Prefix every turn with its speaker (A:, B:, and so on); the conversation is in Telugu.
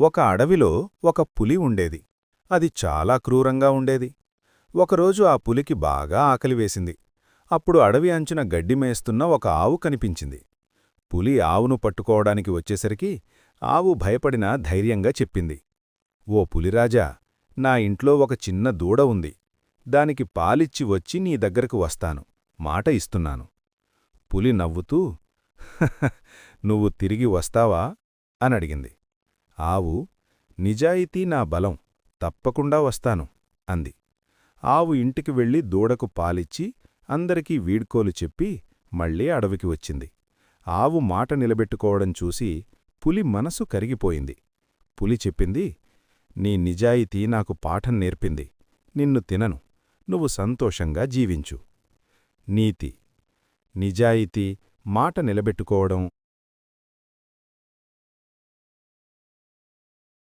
A: ఒక అడవిలో ఒక పులి ఉండేది. అది చాలా క్రూరంగా ఉండేది. ఒకరోజు ఆ పులికి బాగా ఆకలివేసింది అప్పుడు అడవి అంచున గడ్డి మేస్తున్న ఒక ఆవు కనిపించింది. పులి ఆవును పట్టుకోవడానికి వచ్చేసరికి ఆవు భయపడిన ధైర్యంగా చెప్పింది. ఓ పులిరాజా నా ఇంట్లో ఒక చిన్న దూడ ఉంది. దానికి పాలిచ్చి వచ్చి నీ దగ్గరకు వస్తాను. మాట ఇస్తున్నాను. పులి నవ్వుతూ నువ్వు తిరిగి వస్తావా? అనడిగింది ఆవు నిజాయితీ నా బలం తప్పకుండా వస్తాను అంది. ఆవు ఇంటికి వెళ్ళి దూడకు పాలిచ్చి అందరికీ వీడ్కోలు చెప్పి మళ్ళీ అడవికి వచ్చింది. ఆవు మాట నిలబెట్టుకోవడం చూసి పులి మనసు కరిగిపోయింది. పులి చెప్పింది నీ నిజాయితీ నాకు పాఠం నేర్పింది. నిన్ను తినను. నువ్వు సంతోషంగా జీవించు. నీతి. నిజాయితీ మాట నిలబెట్టుకోవడం